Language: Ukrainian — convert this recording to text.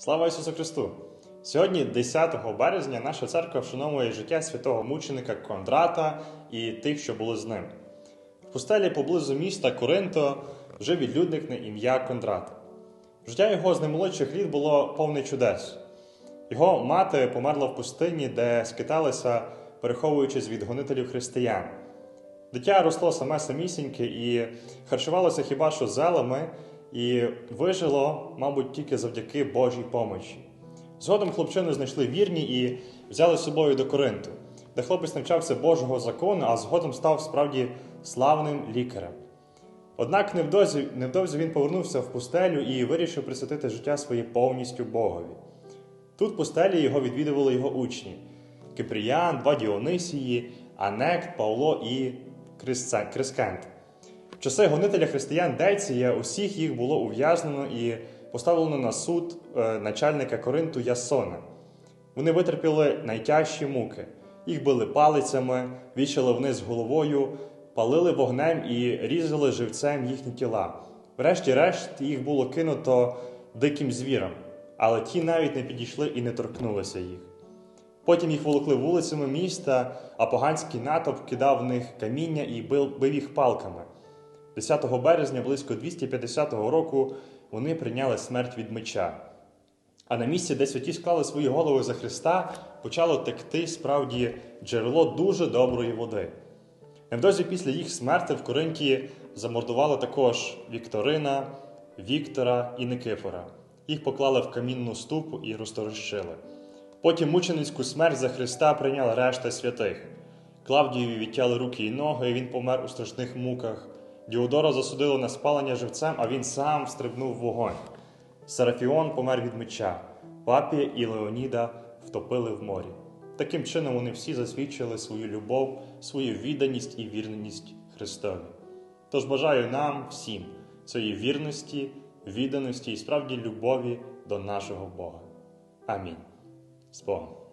Слава Ісусу Христу! Сьогодні, 10 березня, наша церква вшановує життя святого мученика Кондрата і тих, що були з ним. В пустелі поблизу міста Коринто жив відлюдник на ім'я Кондрат. Життя його з наймолодших літ було повне чудес. Його мати померла в пустині, де скиталися, переховуючись від гонителів християн. Дитя росло саме самісіньке і харчувалося хіба що зелами, і вижило, мабуть, тільки завдяки Божій помочі. Згодом хлопчину знайшли вірні і взяли з собою до Коринту, де хлопець навчався Божого закону, а згодом став справді славним лікарем. Однак невдовзі, невдовзі він повернувся в пустелю і вирішив присвятити життя своє повністю Богові. Тут в пустелі його відвідували його учні Кипріян, два Діонисії, Анект, Павло і Крискент. В часи гонителя християн Деція усіх їх було ув'язнено і поставлено на суд е, начальника Коринту Ясона. Вони витерпіли найтяжчі муки. Їх били палицями, вішали вниз головою, палили вогнем і різали живцем їхні тіла. Врешті-решт їх було кинуто диким звірам, але ті навіть не підійшли і не торкнулися їх. Потім їх волокли вулицями міста, а поганський натовп кидав в них каміння і бив, їх палками. 10 березня, близько 250 року, вони прийняли смерть від меча. А на місці, де святі склали свої голови за Христа, почало текти справді джерело дуже доброї води. Невдовзі після їх смерти в Коринті замордували також Вікторина, Віктора і Никифора. Їх поклали в камінну ступу і розторощили. Потім мученицьку смерть за Христа прийняла решта святих. Клавдієві відтяли руки і ноги, і він помер у страшних муках. Діодора засудили на спалення живцем, а він сам стрибнув в вогонь. Серафіон помер від меча, Папія і Леоніда втопили в морі. Таким чином вони всі засвідчили свою любов, свою відданість і вірність Христові. Тож бажаю нам всім цієї вірності, відданості і справді любові до нашого Бога. Амінь. З Богом.